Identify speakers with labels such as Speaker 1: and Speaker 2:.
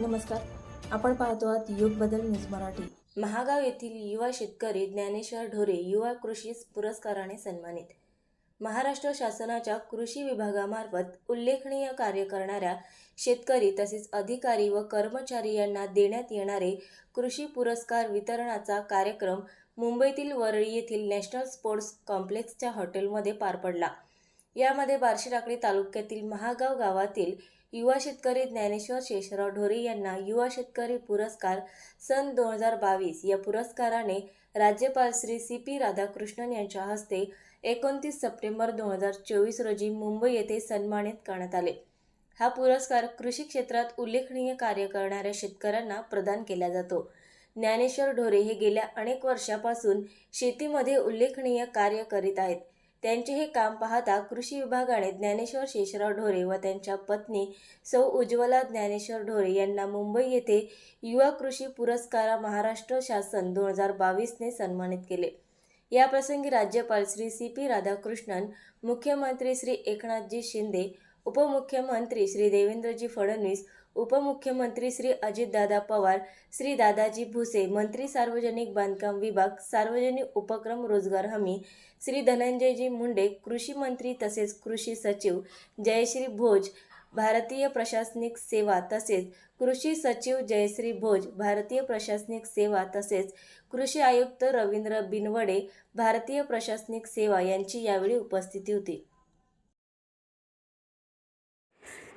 Speaker 1: नमस्कार. आपण पाहतो आहात युग बदल न्यूज मराठी. महागाव येथील युवा शेतकरी ज्ञानेश्वर ढोरे युवा कृषी पुरस्काराने सन्मानित. महाराष्ट्र शासनाच्या कृषी विभागामार्फत उल्लेखनीय कार्य करणाऱ्या शेतकरी तसेच अधिकारी व कर्मचारी यांना देण्यात येणारे कृषी पुरस्कार वितरणाचा कार्यक्रम मुंबईतील वरळी येथील नॅशनल स्पोर्ट्स कॉम्प्लेक्सच्या हॉटेलमध्ये पार पडला. यामध्ये बार्शी टाकळी तालुक्यातील महागाव गावातील युवा शेतकरी ज्ञानेश्वर शेषराव ढोरे यांना युवा शेतकरी पुरस्कार सन दोन हजार बावीस या पुरस्काराने राज्यपाल श्री सी पी राधाकृष्णन यांच्या हस्ते एकोणतीस सप्टेंबर दोन हजार चोवीस रोजी मुंबई येथे सन्मानित करण्यात आले. हा पुरस्कार कृषी क्षेत्रात उल्लेखनीय कार्य करणाऱ्या शेतकऱ्यांना प्रदान केला जातो. ज्ञानेश्वर ढोरे हे गेल्या अनेक वर्षापासून शेतीमध्ये उल्लेखनीय कार्य करीत आहेत. त्यांचे हे काम पाहता कृषी विभागाने ज्ञानेश्वर शेषराव ढोरे व त्यांच्या पत्नी सौ उज्ज्वला ज्ञानेश्वर ढोरे यांना मुंबई येथे युवा कृषी पुरस्कारा महाराष्ट्र शासन दोन हजार बावीसने सन्मानित केले. याप्रसंगी राज्यपाल श्री सी पी राधाकृष्णन मुख्यमंत्री श्री एकनाथजी शिंदे उपमुख्यमंत्री श्री देवेंद्रजी फडणवीस उपमुख्यमंत्री श्री अजितदादा पवार श्री दादाजी भुसे मंत्री सार्वजनिक बांधकाम विभाग सार्वजनिक उपक्रम रोजगार हमी श्री धनंजयजी मुंडे कृषी मंत्री तसेच कृषी सचिव जयश्री भोज भारतीय प्रशासनिक सेवा तसेच कृषी सचिव जयश्री भोज भारतीय प्रशासनिक सेवा तसेच कृषी आयुक्त रवींद्र बिनवडे भारतीय प्रशासनिक सेवा यांची यावेळी उपस्थिती होती.